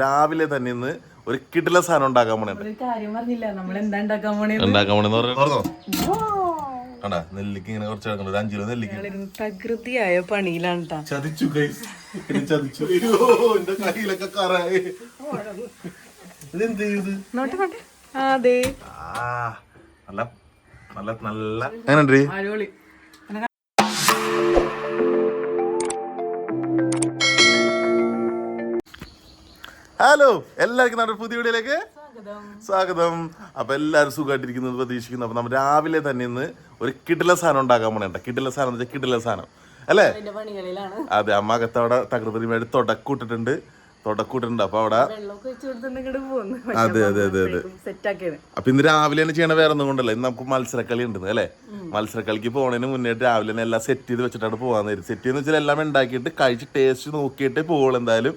രാവിലെ തന്നെ ഇന്ന് ഒരു കിടില സാധനം ഉണ്ടാക്കാൻ പോണേ. ഒരു കാര്യം പറഞ്ഞില്ല. നമ്മൾ എന്താ ഉണ്ടാക്കാൻ പോണേ ഉണ്ടാക്കാൻ പോണെന്ന് പറഞ്ഞോ? നെല്ലിക്ക് ഇങ്ങനെ കുറച്ച് കിടക്കണം ഒരു അഞ്ചു കിലോ നെല്ലിക്ക്. പ്രകൃതിയായ പണിയിലാണ് ട്ടാ. ചതിച്ചു ചതിച്ചു. എന്റെ കയ്യിലൊക്കെ കറായി. ഇതെന്ത് നല്ല നല്ല നല്ല. എങ്ങനെയുണ്ട്? ഹലോ എല്ലാവർക്കും നമ്മുടെ പുതിയ വീഡിയോയിലേക്ക് സ്വാഗതം. അപ്പൊ എല്ലാവരും സുഖമായിട്ടിരിക്കുന്നത് പ്രതീക്ഷിക്കുന്നു. അപ്പൊ നമ്മൾ രാവിലെ തന്നെ ഇന്ന് ഒരു കിടില സാധനം ഉണ്ടാക്കാൻ പോണേണ്ട കിടില സാധനം വെച്ചാൽ കിടില സാധനം. അല്ലേ? അതെ അമ്മ അകത്ത് അവിടെ തകൃതിയുമായിട്ട് തുടക്കൂട്ടിട്ടുണ്ട്. തുടക്കൂട്ടിട്ടുണ്ട്. അപ്പൊ അവിടെ അതെ അതെ അതെ അതെ. അപ്പൊ ഇന്ന് രാവിലെ തന്നെ ചെയ്യണ വേറെ ഒന്നും കൊണ്ടല്ല. ഇന്ന് നമുക്ക് മത്സരക്കളി ഉണ്ട് അല്ലേ? മത്സരക്കളിക്ക് പോണതിന് മുന്നേറ്റ് രാവിലെ തന്നെ എല്ലാം സെറ്റ് ചെയ്ത് വെച്ചിട്ടാണ് പോകാൻ നേരം സെറ്റ് ചെയ്ത് വെച്ചാൽ എല്ലാം ഉണ്ടാക്കിയിട്ട് കഴിച്ച് ടേസ്റ്റ് നോക്കിയിട്ട് പോകുള്ളൂ എന്തായാലും.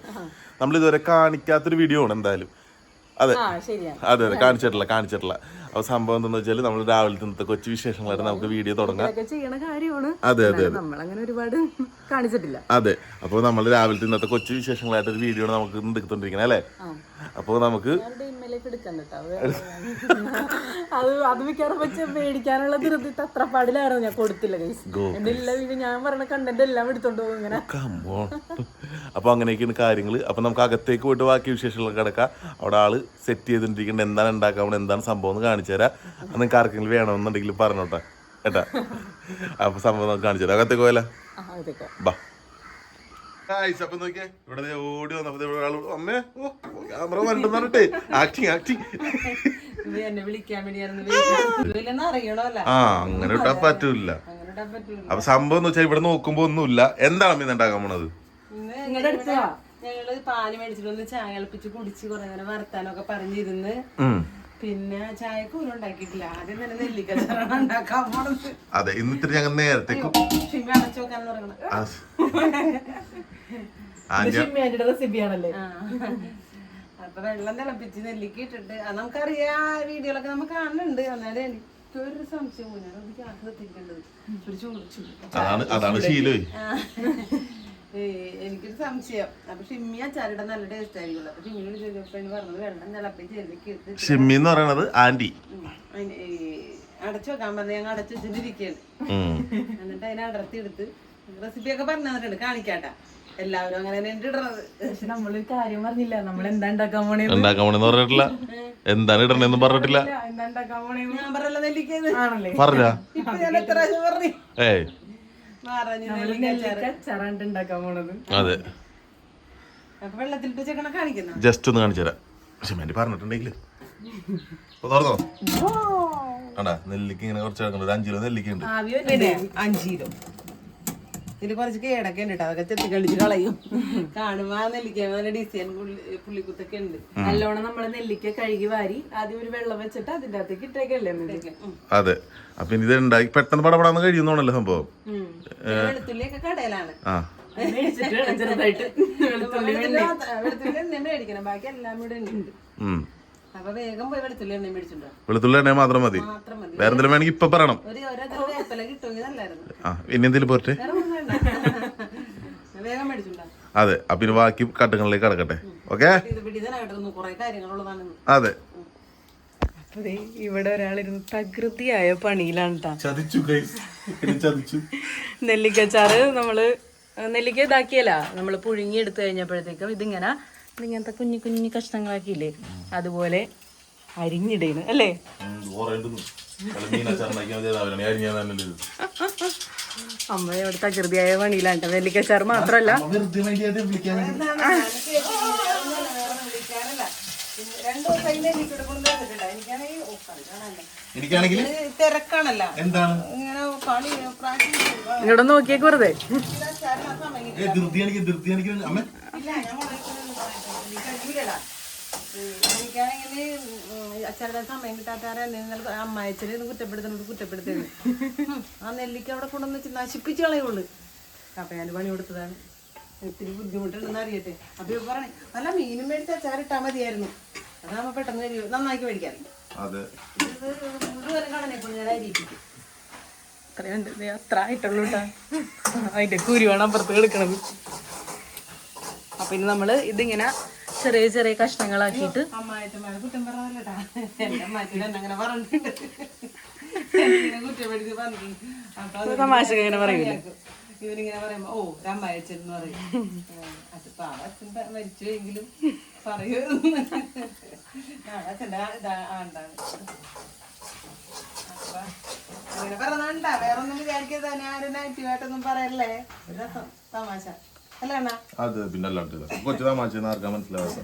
നമ്മൾ ഇതുവരെ കാണിക്കാത്തൊരു വീഡിയോ ആണ് എന്തായാലും. അതെ. അതെ അതെ കാണിച്ചിട്ടില്ല കാണിച്ചിട്ടില്ല. അപ്പൊ സംഭവം എന്താണെന്ന് വെച്ചാൽ നമ്മൾ രാവിലെ ഇന്നത്തെ കൊച്ചു വിശേഷങ്ങളായിട്ട് നമുക്ക് വീഡിയോ തുടങ്ങാം. അതെ അതെ അതെ. കാണിച്ചിട്ടില്ല. അതെ. അപ്പോൾ നമ്മൾ രാവിലത്തെ ഇന്നത്തെ കൊച്ചു വിശേഷങ്ങളായിട്ട് ഒരു വീഡിയോ നമുക്ക് എടുത്തോണ്ടിരിക്കണേ അല്ലെ? അപ്പോൾ നമുക്ക് അത് അത് മിക്കവാറും വെച്ച് മേടിക്കാനുള്ള ധൃതിട്ട് അത്ര പാടിലായിരുന്നു ഞാൻ കൊടുത്തില്ല ഞാൻ പറഞ്ഞ കണ്ടന്റ് എല്ലാം എടുത്തോണ്ട് പോകും ഇങ്ങനെ. അപ്പോൾ അങ്ങനെയൊക്കെയാണ് കാര്യങ്ങൾ അപ്പോൾ നമുക്ക് അകത്തേക്ക് പോയിട്ട് ബാക്കി വിശേഷങ്ങളൊക്കെ കിടക്കാം. അവിടെ ആൾ സെറ്റ് ചെയ്തിട്ടിരിക്കുന്നത് എന്താണ് ഉണ്ടാക്കാൻ എന്താണ് സംഭവം എന്ന് കാണിച്ചു തരാം. അത് നിങ്ങൾക്ക് ആർക്കെങ്കിലും വേണമെന്നുണ്ടെങ്കിൽ പറഞ്ഞോട്ടെ. കേട്ടാ? അപ്പോൾ സംഭവം നമുക്ക് കാണിച്ചു തരാം. അകത്തേക്ക് പോയാലോ? ബാ. ഗായ്സ്, അപ്പൊ നോക്കിയേ. ഇവിടെ ദേ ഓടി വന്നപ്പോ ദേ ഇവിടെ ഒരാൾ അമ്മേ ഓ ക്യാമറ വരണ്ടെന്ന് പറഞ്ഞിട്ടേ. ആക്ടിങ് ആക്ടിങ് ഇത് എന്നെ വിളിക്കാൻ വേണ്ടിയായിരുന്നു. അറിയണമല്ല. ആ അങ്ങനെ ഇട്ടാ പറ്റൂല. അപ്പൊ സംഭവം എന്ന് വെച്ചാൽ ഇവിടെ നോക്കുമ്പോ ഒന്നുമില്ല. എന്താണ് അമ്മ ഇന്ന് ഉണ്ടാക്കാൻ പോണത്? നിങ്ങളുടെ അടുത്ത്? ഞങ്ങൾ പാൽ മേടിച്ചിട്ട് വന്ന് ചായ കളിപ്പിച്ച് കുടിച്ച് കുറെ നേരം വർത്താനൊക്കെ പറഞ്ഞിരുന്ന്. പിന്നെ ചായക്ക് പോലും ഉണ്ടാക്കിയിട്ടില്ല. ആദ്യം തന്നെ നെല്ലിക്കച്ചാറാണ് ഉണ്ടാക്കാൻ പോണത്. അതെ ഇന്നിട്ട് ഞങ്ങൾ നേരത്തെ ഷിമ്മി അടച്ചു ആ, ഞാൻ- റെസിപ്പിയാണല്ലേ? അപ്പൊ വെള്ളം തിളപ്പിച്ച് നെല്ലിക്ക ഇട്ടിട്ട് അത് നമുക്കറിയാം വീഡിയോകളൊക്കെ നമ്മൾ കാണുന്നുണ്ട്. എന്നാലും സംശയം കത്തിക്കേണ്ടത് ഒരു ചൂട് ചൂട്. അതാണ് അതാണ് ശീലമേ സംശയം. അപ്പൊ ഷിമ്മി അച്ചാറിടാൻ നല്ല ടേസ്റ്റ് ആയിരിക്കുമല്ലോ. അപ്പൊ ഷിമ്മിനോട് ചോദിച്ചപ്പോ എനിക്ക് പറഞ്ഞത് വെള്ളം തിളപ്പിച്ച് നെല്ലിക്ക ഇട്ട് ഷിമ്മി എന്ന് പറയണത് ആന്റി. അടച്ചു വെക്കാൻ പറഞ്ഞ ഞങ്ങൾ അടച്ചു വെച്ചിട്ടിരിക്കുകയാണ്. ഉം. എന്നിട്ട് അതിനെ അടർത്തി എടുത്ത് റെസിപ്പി ഒക്കെ പറഞ്ഞു തന്നിട്ടുണ്ട്. കാണിക്കാട്ടാ. എല്ലാവരും അങ്ങനെ തന്നെ ഇടണത് പക്ഷെ നമ്മൾ കാര്യം പറഞ്ഞില്ല. നമ്മൾ എന്താ ഉണ്ടാക്കാൻ പോണേ ഉണ്ടാക്കാൻ പോണെന്ന് പറഞ്ഞിട്ടില്ല. എന്താണ് ഇടണെന്നും പറഞ്ഞിട്ടില്ല. എന്താ ഉണ്ടാക്കാൻ പോണേ ഞാൻ പറഞ്ഞല്ലോ നെല്ലിക്കുന്നത് ആണല്ലേ? പറഞ്ഞ. ഇപ്പൊ ഞാൻ എത്ര പ്രാവശ്യം പറഞ്ഞു. ഏയ്. അതെ. ജസ്റ്റ് ഒന്ന് കാണിച്ചു തരാം. പക്ഷെ പറഞ്ഞിട്ടുണ്ടെങ്കിൽ തുറന്നോ? ആണ്ടാ നെല്ലിക്ക് ഇങ്ങനെ കുറച്ച് കിടക്കണം ഒരു അഞ്ചു കിലോ നെല്ലിക്ക ഉണ്ട്. അഞ്ച് കിലോ. ഇതിൽ കുറച്ച് കേടൊക്കെ ഉണ്ട് അതൊക്കെ ചെത്തി കളിച്ച് കളയും. കാണുമ്പോ ആ നെല്ലിക്ക നല്ല ഡിസൈൻ പുള്ളിക്കുത്തൊക്കെ ഉണ്ട്. നല്ലോണം നമ്മൾ നെല്ലിക്ക കഴുകി വാരി ആദ്യം ഒരു വെള്ളം വെച്ചിട്ട് അതിന്റെ അകത്തേക്ക് ഇട്ടേക്കല്ലേ അതെ. അപ്പൊ ഇനി ഇത് ഉണ്ടാക്കി പെട്ടെന്ന് പടപടാന്ന് കഴിയുന്നോണല്ലോ സംഭവം. വെളുത്തുള്ളിയൊക്കെ കടയിലാണ്. ആ. വെളുത്തുള്ളി എണ്ണ. മാത്രം മതി. മാത്രം മതി. വേറെ എന്തെങ്കിലും വേണമെങ്കിൽ ഇപ്പൊ പറയണം. ആ ഇനി എന്തെങ്കിലും പോരട്ടെ? അതെ അപ്പൊ ബാക്കി കട്ടങ്ങളിലേക്ക് കടക്കട്ടെ. ഓക്കെ? ഇത് അതെ ഇവിടെ ഒരാളിരുന്ന് പ്രകൃതിയായ പണിയിലാണ്. ചതിച്ചു നെല്ലിക്കച്ചാറ് നമ്മൾ നെല്ലിക്ക ഇതാക്കിയല്ല. നമ്മൾ പുഴുങ്ങി എടുത്തു കഴിഞ്ഞപ്പോഴത്തേക്കും ഇതിങ്ങനെ ഇങ്ങനത്തെ കുഞ്ഞു കുഞ്ഞു കഷ്ണങ്ങളാക്കിയില്ലേ? അതുപോലെ അരിഞ്ഞിടേണ് അല്ലേ? അമ്മ ഇവിടെ തകൃതിയായ പണിയിലാണ് ട്ടാ. നെല്ലിക്കച്ചാറ് മാത്രല്ല. എനിക്കാണെങ്കിൽ തിരക്കാണല്ല. എന്താണ്? ഇങ്ങനെ കളി പ്രാക്ടീസ് ഇവിടെ നോക്കിയേക്ക് വെറുതെ. ഏ, ധൃതിയാണെങ്കിൽ ധൃതിയാണെങ്കിൽ അമ്മ. ഇല്ല ഞാൻ കഴിയൂലടാ. എനിക്കാണെങ്കിൽ അച്ഛന്റെ സമയം കിട്ടാത്താരെ അമ്മായച്ചനെ കുറ്റപ്പെടുത്തുന്നത് കുറ്റപ്പെടുത്തരുത്. ആ നെല്ലിക്ക അവിടെ കൊണ്ടുവന്ന് വെച്ച് നശിപ്പിച്ച് കളയുള്ളൂ. അപ്പൊ ഞാൻ പണി കൊടുത്തതാണ്. ഇത്തിരി ബുദ്ധിമുട്ടുണ്ടെന്ന് അറിയട്ടെ. അപ്പൊ പറഞ്ഞേ നല്ല മീനും മേടിച്ച് അച്ചാറിട്ടാ മതിയായിരുന്നു. അതാകുമ്പോ പെട്ടെന്ന് നന്നാക്കി മേടിക്കാൻ. അതെ. ഇപ്പോൾ ഞാൻ അരിയിപ്പിക്കും. അത്രയുണ്ട് അത്ര ആയിട്ടുള്ളൂ കേട്ടാ അതിന്റെ കുരുവാണ് അപ്പുറത്ത് എടുക്കണത് അപ്പൊ ഇനി നമ്മൾ ഇതിങ്ങനെ ചെറിയ ചെറിയ കഷ്ണങ്ങളാക്കിയിട്ട് തമാശക്ക് ഇങ്ങനെ പറയൂലേ? ഇവനിങ്ങനെ പറയുമ്പോ ഓ രമ്മയച്ചൻ എന്ന് പറയും. അത് പാവ അച്ഛൻ മരിച്ചു മരിച്ചുവെങ്കിലും പറയൂ ആണ്ടാണ് അപ്പൊ അങ്ങനെ പറഞ്ഞാണ്ട വേറെ ഒന്നും വിചാരിക്കരുത് ആരും നെഗറ്റീവായിട്ടൊന്നും പറയല്ലേ? ഒരു രസം തമാശ. അല്ലേ അണ്ണാ? അത് പിന്നെ അല്ലാണ്ട് കൊച്ചു തമാശ ആർക്കാ മനസ്സിലാവാത്ത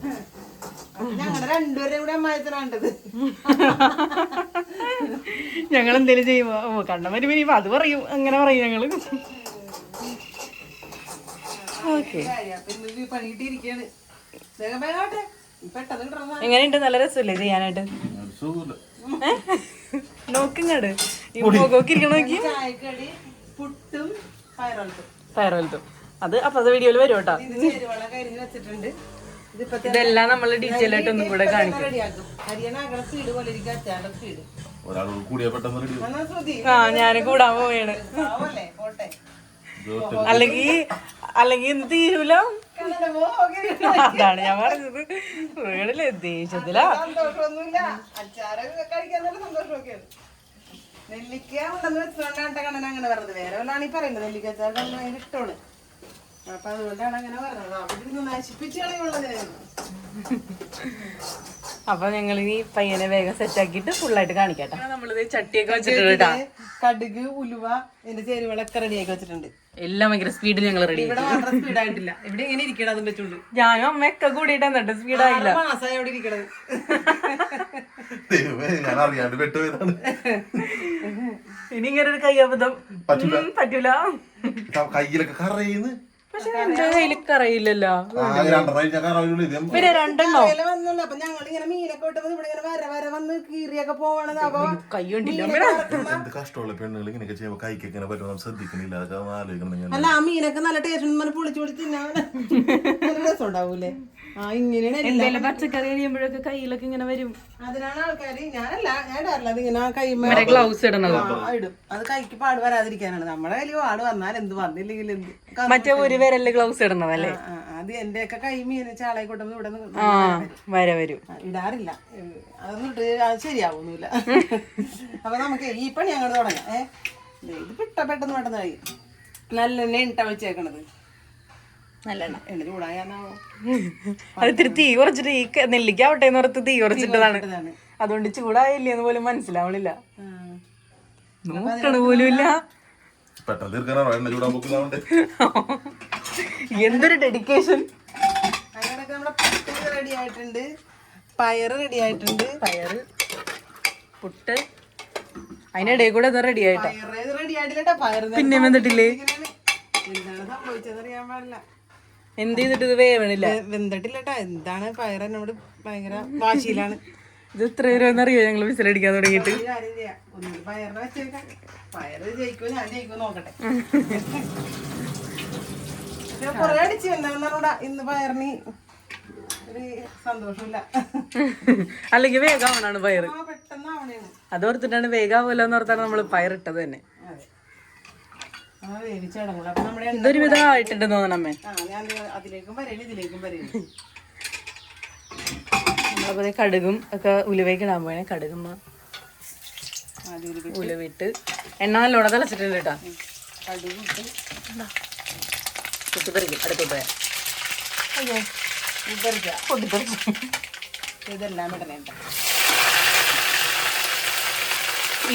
ഞങ്ങളുടെ രണ്ടുപേരും കൂടെ അമ്മായത്തിനാണ്ടത് ഞങ്ങൾ എന്തേലും ചെയ്യുമ്പോ കണ്ണം കണ്ണമരി ഇനി അത് പറയും. അങ്ങനെ പറയും ഞങ്ങൾ. ഓക്കെ പണിയിട്ടിരിക്കാണ്. എങ്ങനെയുണ്ട്? നല്ല രസമല്ലേ ചെയ്യാനായിട്ട്? നോക്കിങ്ങട്. നോക്കി. പുട്ടും അത് അപ്പത്തെ വീഡിയോയിൽ വരും കേട്ടോ. ഇതെല്ലാം നമ്മൾ ഡീറ്റെയിൽ ആയിട്ട് ഒന്നും കൂടെ കാണിക്കും. ആ ഞാൻ കൂടാൻ പോവാണ് അല്ലെങ്കി അല്ലെങ്കിൽ അല്ലെങ്കിൽ ഇന്ന് ഓക്കേ. അതാണ് ഞാൻ പറഞ്ഞത്. വീടിൽ ദേഷ്യത്തിലാ. സന്തോഷമൊന്നുമില്ല. അച്ചാറ് കഴിക്കാൻ നല്ല സന്തോഷമൊക്കെയാണ് നെല്ലിക്ക ഉണ്ടെന്ന് വെച്ചുകൊണ്ടാണ് കണ്ണൻ അങ്ങനെ പറഞ്ഞത്. വേറെ വല്ലാണ് ഈ പറയുന്നത്. നെല്ലിക്ക അച്ചാർ കണ്ണൻ ഭയങ്കര ഇഷ്ടമാണ്. അപ്പൊ അതുകൊണ്ടാണ് അങ്ങനെ പറഞ്ഞത്. അവിടെ അപ്പൊ ഞങ്ങൾ ഇനി പയ്യനെ വേഗം സെറ്റ് ആക്കിയിട്ട് ഫുള്ളായിട്ട് കാണിക്കട്ടെ നമ്മളിത് ചട്ടിയൊക്കെ വെച്ചിട്ടുണ്ട് കടുക് ഉലുവ എന്റെ ചേരുവകളൊക്കെ റെഡിയാക്കി വെച്ചിട്ടുണ്ട്. എല്ലാം ഭയങ്കര സ്പീഡിൽ ഞങ്ങൾ റെഡി ഇവിടെ മാത്രം സ്പീഡ് ആയിട്ടില്ല. ഇവിടെ ഇങ്ങനെ ഇരിക്കണം അതും ഞാനും അമ്മയൊക്കെ കൂടിയിട്ട് എന്നിട്ട് സ്പീഡായില്ല ആയില്ല. മാസമായി അവിടെ ഇരിക്കണത്. ദൈവമേ, ഞാൻ അറിയാണ്ട് പെട്ടുപോയതാണ്. ഇനി ഇങ്ങനെ ഒരു കയ്യബദ്ധം. പറ്റൂല. ഉം, പറ്റൂല. ക- കയ്യിലൊക്കെ കറയുന്നു. പക്ഷെ എന്റെ കയ്യിൽ കറിയില്ലല്ലോ. ആ രണ്ടെണ്ണം ഞാൻ കറയുള്ളൂ. ഇത് പിന്നെ രണ്ടെണ്ണോ? വില വന്നുള്ളൂ അപ്പൊ ഞങ്ങൾ ഇങ്ങനെ വിട്ടപ്പോ ഇവിടെ ഇങ്ങനെ വര വര വന്ന് കീറിയൊക്കെ പോവാണത് അപ്പൊ കൈ കൊണ്ടില്ല എന്ത് കഷ്ടമുള്ള പെണ്ണുകൾ ഇങ്ങനെയൊക്കെ ചെയ്യുമ്പോ കൈക്ക് എങ്ങനെ പറ്റും നമ്മൾ ശ്രദ്ധിക്കണില്ല. അതൊക്കെ ഒന്ന് ആലോചിക്കണം അല്ല ആ മീനൊക്കെ നല്ല ടേസ്റ്റ് ഉണ്ട് പൊളിച്ച് പൊളിച്ച് തിന്നാൻ നല്ല രസം ഉണ്ടാവൂലേ ആ ഇങ്ങനെയാണ്. എന്തെങ്കിലും പച്ചക്കറി കഴിയുമ്പോഴൊക്കെ കയ്യിലൊക്കെ ഇങ്ങനെ വരും. അതിനാണ് ആൾക്കാര് ഞാനല്ല ഞാൻ ഇടാറില്ല. അതിങ്ങനെ ആ കൈമ ഗ്ലൗസ് ആ, ഇടും. അത് കൈക്ക് പാട് വരാതിരിക്കാനാണ്. നമ്മുടെ കയ്യിൽ പാട് വന്നാൽ എന്ത് വന്നില്ലെങ്കിൽ എന്ത് ക- മറ്റേ ഒരു വിരലിൽ ഗ്ലൗസ് ഇടണതല്ലേ? ആ, അത് എന്റെ ഒക്കെ കൈ മീൻ ചാളയെ കൊണ്ടുവന്ന് ഇവിടെ നിന്ന് ആ വര ഇടാറില്ല. ഏ, അതൊന്നും ശരിയാവുന്നില്ല. അപ്പൊ നമുക്ക് ഈ പണി അങ്ങോട്ട് തുടങ്ങാം. ഏ ദേ, ഇത് പെട്ട പെട്ടെന്ന് പെട്ടെന്ന് കഴിയും. നല്ലെണ്ണ ഇട്ട വെച്ചേക്കണത്. നല്ലെണ്ണ. എണ്ണ അത് ഇത്തിരി തീ കുറച്ചിട്ട് ഈ നെല്ലിക്കാവട്ടെ എന്ന് ഓർത്ത് തീ കുറച്ചിട്ടതാണ്. അതുകൊണ്ട് അതുകൊണ്ട് ചൂടായില്ലെന്ന് പോലും മനസ്സിലാവണില്ല. നോക്കണ പെട്ടെന്ന് തീർക്കാനാണോ? എണ്ണ ചൂടാൻ എന്തൊരു ഡെഡിക്കേഷൻ അങ്ങനെ നമ്മുടെ പുട്ട് റെഡി ആയിട്ടുണ്ട്. പയറ് റെഡി ആയിട്ടുണ്ട്. പയർ പുട്ട്. അതിന്റെ ഇടയിൽ കൂടെ ഇത് റെഡി ആയിട്ടാ? പയറ് റെഡി ആയിട്ടില്ല പിന്നെ വന്നിട്ടില്ലേ എന്താണ് പാടില്ല. എന്ത് ചെയ്തിട്ട് ഇത് വേവണില്ല? വെന്തിട്ടില്ലട്ടാ. എന്താണ് പയർ എന്നോട് ഭയങ്കര വാശിയിലാണ്. ഇത് ഇത്ര അറിയോ ഞങ്ങൾ വിസിലടിക്കാൻ തുടങ്ങിയിട്ട്. നോക്കട്ടെ. ഇന്ന് പയറിന് അല്ലെങ്കിൽ വേഗാവണാണ് പയറ്. അതോർത്തിട്ടാണ് വേഗാവല്ലോ എന്ന് ഓർത്താണ് നമ്മൾ പയറിട്ടത് തന്നെ. ഇതൊരു വിധം ആയിട്ടുണ്ട് തോന്നണം അമ്മേ. ആ ഞാൻ അതിലേക്കും വരേണ് ഇതിലേക്കും വരേണ്. നമ്മളപ്പോൾ കടുകും ഒക്കെ ഉലുവയ്ക്ക് ഇടാൻ പോയേ കടുകും ഉലുവിട്ട്. എണ്ണ നല്ലോണം തിളച്ചിട്ടുണ്ട് കേട്ടോ. കടുകും അടുത്തോട്ട് പോയാ. അയ്യോ. പൊട്ടിപ്പറിക്കും ഇതെല്ലാം ഇടണേണ്ട.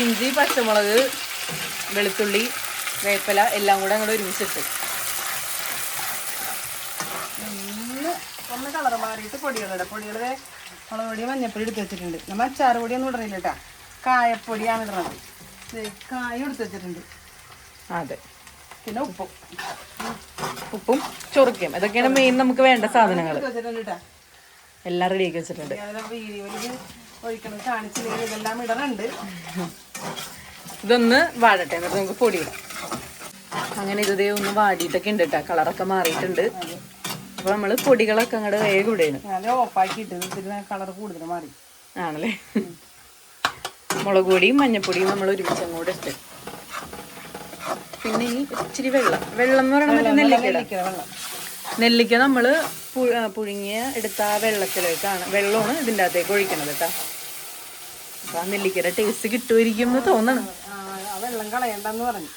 ഇഞ്ചി പച്ചമുളക് വെളുത്തുള്ളി വേപ്പില എല്ലാം കൂടെ അങ്ങോട്ട് ഒരുമിച്ചിട്ട്. ഒന്ന് ഒന്ന് കളർ മാറിയിട്ട് പൊടികളിടാം പൊടികൾ മുളക് പൊടി മഞ്ഞപ്പൊടി എടുത്ത് വെച്ചിട്ടുണ്ട്. നമ്മൾ അച്ചാറ് പൊടിയൊന്നും ഇടണില്ല കേട്ടോ കായപ്പൊടിയാണ് ഇടുന്നത് ദേ, കായം എടുത്ത് വെച്ചിട്ടുണ്ട്. അതെ. പിന്നെ ഉപ്പും ഉപ്പും ചൊറുക്കയും. ഇതൊക്കെയാണ് മെയിൻ നമുക്ക് വേണ്ട സാധനങ്ങൾ എല്ലാം റെഡി ആക്കി വെച്ചിട്ടുണ്ട്. ഇതൊന്ന് വാടട്ടെ. എന്നിട്ട് നമുക്ക് പൊടിയിടാം. അങ്ങനെ ഇതേ ഒന്ന് വാടിയിട്ടൊക്കെ ഉണ്ട് കേട്ടോ കളറൊക്കെ മാറിയിട്ടുണ്ട്. അപ്പൊ നമ്മൾ പൊടികളൊക്കെ അങ്ങോട്ട് വേഗം ഇത്തിരി കളർ കൂടുതൽ മാറി. ആണല്ലേ? മുളക് പൊടിയും മഞ്ഞപ്പൊടിയും നമ്മൾ ഒരുമിച്ച് അങ്ങോട്ട് ഇട്ട്. പിന്നെ ഈ ഇച്ചിരി വെള്ളം. വെള്ളം എന്ന് പറയുന്നത് മറ്റേ നെല്ലിക്കട വെള്ളം. നെല്ലിക്ക നമ്മൾ പുഴുങ്ങിയ എടുത്ത ആ വെള്ളത്തിലേക്കാണ്. വെള്ളമാണ് ഇതിന്റെ അകത്തേക്ക് ഒഴിക്കണത് കേട്ടാ അപ്പം ആ നെല്ലിക്കയുടെ ടേസ്റ്റ് കിട്ടുമായിരിക്കും എന്ന് തോന്നണം. വെള്ളം കളയണ്ടെന്ന് പറഞ്ഞു.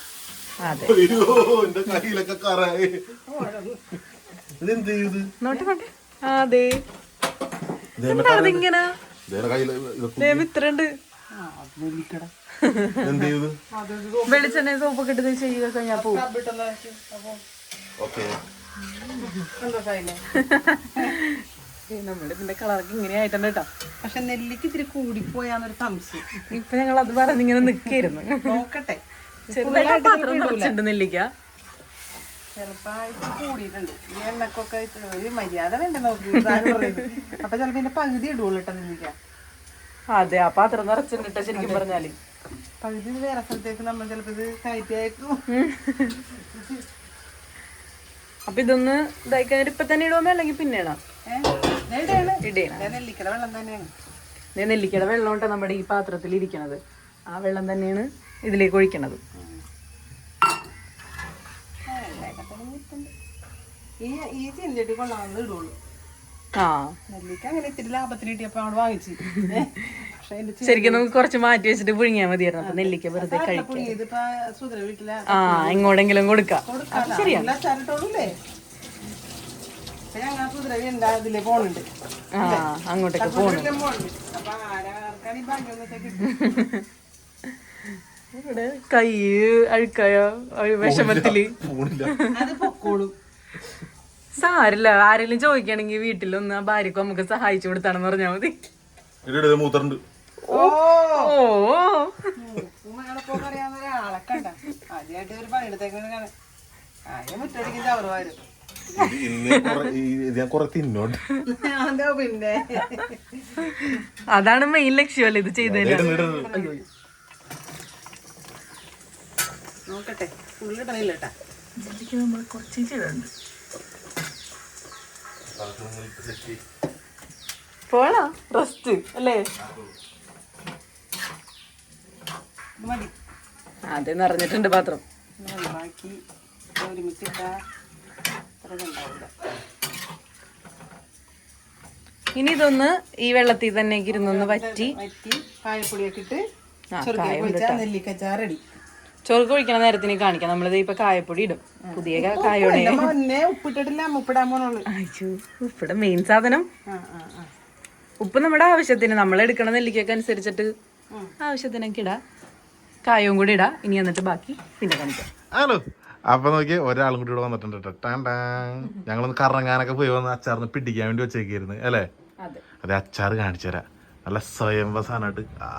അതെ. നോട്ടെ അതെ എന്ത് ചെയ്ത് വെളിച്ചെണ്ണ സോപ്പൊക്കെ ഇട്ട് ചെയ്യുക കഴിഞ്ഞാൽ അപ്പൊ ഓക്കെ. നമ്മുടെ ഇതിന്റെ കളറൊക്കെ ഇങ്ങനെ ആയിട്ടുണ്ട് കേട്ടോ. പക്ഷെ നെല്ലിക്ക് ഇത്തിരി കൂടിപ്പോയാന്നൊരു സംശയം. ഇപ്പൊ ഞങ്ങൾ അത് പറഞ്ഞിങ്ങനെ നിക്കായിരുന്നു. നോക്കട്ടെ. ചെറുതായിട്ട് പാത്രം നിറച്ചിട്ടുണ്ട് നെല്ലിക്ക. ചെറുതായിട്ട് കൂടിയിട്ടുണ്ട്. ഈ എണ്ണക്കൊക്കെ ഇത്ര ഒരു മര്യാദ വേണ്ട നോക്കി. അപ്പൊ ചിലപ്പോ ഇതിന്റെ പകുതി ഇടുള്ളൂ കേട്ടോ നെല്ലിക്ക. അതെ ആ പാത്രം നിറച്ചിട്ട് ശരിക്കും പറഞ്ഞാൽ. പകുതി വേറെ സ്ഥലത്തേക്ക് നമ്മൾ ചിലപ്പോ ഇത് കയറ്റിയേക്കും അപ്പൊ ഇതൊന്ന് ഇതായിക്കാൻ ഇപ്പൊ തന്നെ ഇടുമോ അല്ലെങ്കിൽ പിന്നെ ഇടാം? ഏതാണ് ഇടണം. നെല്ലിക്കട വെള്ളം തന്നെയാണ്. ദേ നെല്ലിക്കയുടെ വെള്ളം കൊണ്ട് നമ്മുടെ ഈ പാത്രത്തിൽ ഇരിക്കണത്. ആ വെള്ളം തന്നെയാണ് ഇതിലേക്ക് ഒഴിക്കണത്. ഈ കൊള്ളാമെന്ന് ഇടുള്ളൂ. ആ. നെല്ലിക്ക അങ്ങനെ ഇത്തിരി ലാഭത്തിന് കിട്ടിയപ്പോ അവിടെ വാങ്ങിച്ചു. ശരിക്കും നമുക്ക് കുറച്ച് മാറ്റി വെച്ചിട്ട് പുഴുങ്ങിയാൽ മതിയായിരുന്നു. അപ്പൊ നെല്ലിക്ക വെറുതെ കഴിക്കാം ഇതിപ്പോ സുധര വീട്ടിലെ. ആ എങ്ങോടെങ്കിലും കൊടുക്കാം. പോണുണ്ട്. ആ അങ്ങോട്ടേക്ക് പോണു ഇവിടെ കൈ അഴുക്കായ വിഷമത്തിൽ. ഫോണില്ല അത് പൊക്കോളും. സാരില്ല ആരെങ്കിലും ചോദിക്കണെങ്കിൽ വീട്ടിലൊന്ന് ആ ഭാര്യക്ക് നമുക്ക് സഹായിച്ചു കൊടുത്താണെന്ന് പറഞ്ഞാൽ മതി. മൂത്രണ്ട് ഓ. ഓ. ഉമ്മകളെ പോകാൻ അറിയാവുന്ന ഒരാളെ കണ്ട. ആദ്യമായിട്ട് ഒരു പണിയെടുത്തേക്കാണ് ആദ്യം മുറ്റടിക്കും പിന്നെ? അതാണ് മെയിൻ ലക്ഷ്യമല്ലേ ഇത് ചെയ്തേ. നോക്കട്ടെ. നമ്മൾ കുറച്ച് ചെയ്തിട്ടുണ്ട് പോണോ? റെസ്റ്റ് അല്ലേ? അതെ നിറഞ്ഞിട്ടുണ്ട് പാത്രം. ബാക്കി ഇനി ഇതൊന്ന് ഈ വെള്ളത്തിൽ തന്നെ ഇരുന്നൊന്ന് വറ്റി. കായപ്പൊടിയൊക്കെ ഇട്ട് നെല്ലിക്കച്ചാറടി ചോർക്ക് ഒഴിക്കണ നേരത്തിന് കാണിക്കാം. നമ്മളിത് ഇപ്പൊ കായപ്പൊടി ഇടും. പുതിയ കായോടെ. ഉപ്പിട്ടിട്ടില്ല ഉപ്പിടാൻ പോണുള്ളു. ഇവിടെ മെയിൻ സാധനം. ഉപ്പ് നമ്മുടെ ആവശ്യത്തിന്. നമ്മൾ എടുക്കണ നെല്ലിക്കൊക്കെ അനുസരിച്ചിട്ട് ആവശ്യത്തിനൊക്കെ ഇടാം. കായവും കൂടി ഇടാ. ഇനി എന്നിട്ട് ബാക്കി പിന്നെ കാണിക്കാം. ഹലോ അപ്പൊ നോക്കി ഒരാളും കൂടി ഇവിടെ വന്നിട്ടുണ്ട് കേട്ടോ ടാണ്ടാ. ഞങ്ങളൊന്ന് കറങ്ങാനൊക്കെ പോയി വന്ന് അച്ചാറിന് പിടിക്കാൻ വേണ്ടി വെച്ചേക്കായിരുന്നു അല്ലേ? അതെ. അച്ചാർ കാണിച്ചു തരാം. നല്ല സ്വയംഭ സാധനമായിട്ട് ആ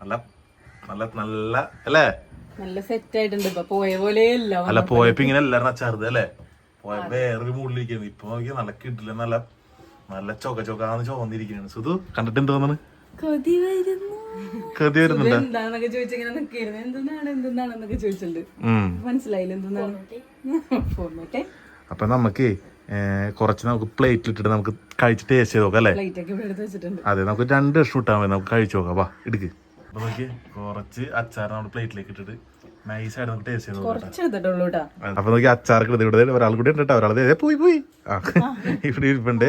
നല്ല നല്ല നല്ല അല്ലേ? നല്ല സെറ്റ് ആയിട്ടുണ്ട്. ഇപ്പൊ പോയ പോലെ അല്ല പോയപ്പോ ഇങ്ങനെ എല്ലാരും അച്ചാറുത് അല്ലേ? പോയ വേറൊരു മുകളിലേക്കായിരുന്നു ഇപ്പൊ നോക്കി നല്ല കിട്ടില്ല നല്ല നല്ല ചൊക ചൊക്കാന്ന് ചോന്നിരിക്കുന്നു സുധു കണ്ടിട്ട് എന്ത് തോന്നുന്നു കൊതി വരുന്നു. കതി വരുന്നുണ്ട് എന്താണെന്നൊക്കെ ചോദിച്ചിങ്ങനെ നിക്കായിരുന്നു എന്തെന്നാണ് എന്തെന്നാണെന്നൊക്കെ ചോദിച്ചിട്ടുണ്ട്. മനസ്സിലായില്ല എന്തെന്നാണ്? പോന്നോട്ടെ അപ്പൊ നമുക്ക് കുറച്ച് നമുക്ക് പ്ലേറ്റിൽ ഇട്ടിട്ട് നമുക്ക് കഴിച്ച് ടേസ്റ്റ് ചെയ്ത് നോക്കാം അല്ലേ? അതെ നമുക്ക് രണ്ട് ലക്ഷം ഇട്ടാൽ മതി. നമുക്ക് കഴിച്ചു നോക്കാം. വാ എടുക്ക്. അപ്പൊ നോക്കി കുറച്ച് അച്ചാർ നമ്മുടെ പ്ലേറ്റിലേക്ക് ഇട്ടിട്ട് നൈസായിട്ട് നമുക്ക് ടേസ്റ്റ് ചെയ്ത് നോക്കാം അപ്പൊ നോക്കി അച്ചാർക്ക് ഇവിടെ ഒരാൾ കൂടി ഉണ്ട് ഒരാൾ പോയി പോയി. ഇവിടെ ഇരിപ്പുണ്ട്.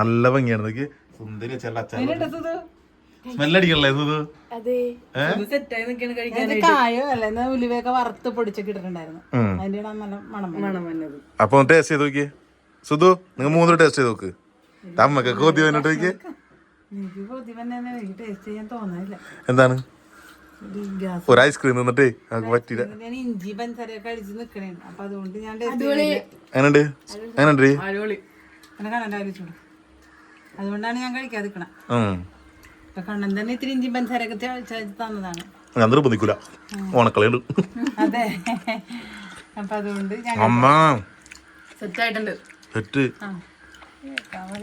നല്ല ഭംഗിയാണ്. നോക്കി സുന്ദരി അച്ചാർ അച്ചാർ സ്മെല്ലടിക്കണല്ലേ ഇത്? ഉലുവയൊക്കെ വറുത്ത് പൊടിച്ചൊക്കെ ഇട്ടിട്ടുണ്ടായിരുന്നു. അതിന്റെ നല്ല മണം വന്നു. മണം വന്നത്. അപ്പൊ ടേസ്റ്റ് ചെയ്ത് നോക്കിയേ. സുധു നിങ്ങൾ മൂന്നര ടേസ്റ്റ് ചെയ്ത് നോക്ക്. അമ്മയ്ക്ക് കൊതി വന്നിട്ട് നോക്കിയേ. എന്താണ്? ഒരു ഐസ്ക്രീം തിന്നിട്ടേ നമുക്ക് പറ്റില്ല അതുകൊണ്ടാണ് ഞാൻ കഴിക്കാതിരിക്കണ കണ്ണൻ തന്നെ ഇത്തിരി ഇഞ്ചി പഞ്ചസാരയൊക്കെ ചേ- ചേർത്ത് തന്നതാണ്. ഞാൻ നിർബന്ധിക്കൂല ഓണക്കളയുണ്ട്. അതെ. അപ്പൊ അതുകൊണ്ട് ഞാൻ അമ്മ. സെറ്റ് ആയിട്ടുണ്ട് സെറ്റ്.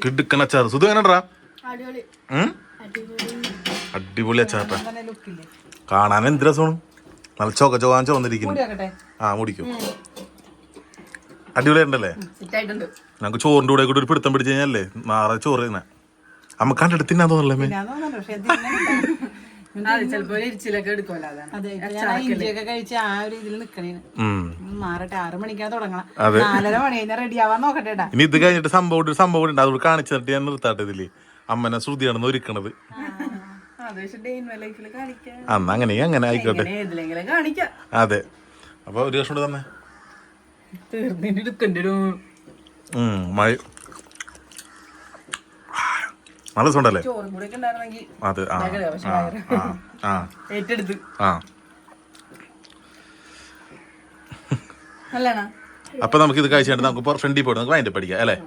കിടുക്കണ അച്ചാർ. സുധു എങ്ങനെടാ? അടിപൊളി. അച്ചാറാ കാണാൻ എന്ത് രസമാണ്? നല്ല ചോക്ക ചോക്കാൻ ചോന്നിരിക്കുന്നു ആ മുടിക്കും. അടിപൊളിയായിട്ടുണ്ടല്ലേ? ഞങ്ങൾക്ക് ചോറിന്റെ കൂടെ കൂടി ഒരു പിടുത്തം പിടിച്ചു കഴിഞ്ഞാലേ നാളെ ചോറ് തന്നെ അമ്മ. കണ്ടെടുത്ത് തിന്നാൻ തോന്നല്ലേ ഇനി ഇത് കഴിഞ്ഞിട്ട് സംഭവം ഒരു സംഭവം ഉണ്ട്. അതോട് കാണിച്ചു തന്നിട്ട് ഞാൻ നിർത്താട്ടെ ഇതിൽ. അമ്മനെ ശ്രുതിയാണെന്ന് ഒരുക്കണത്. അന്ന് അങ്ങനെ അങ്ങനെ ആയിക്കോട്ടെ. ഇങ്ങനെ ഏതിലെങ്കിലും കാണിക്കാം. അതെ. അപ്പൊ ഒരു കൂടെ തന്നെ. തീർന്നിട്ട് മഴ നല്ല സുണ്ടല്ലേ? അത് ആ അപ്പൊ നമുക്ക് ഇത് കഴിച്ചിട്ട് നമുക്ക് ഫ്രണ്ടിൽ പോയിട്ട് നമുക്ക് അതിന്റെ പഠിക്കാം അല്ലേ?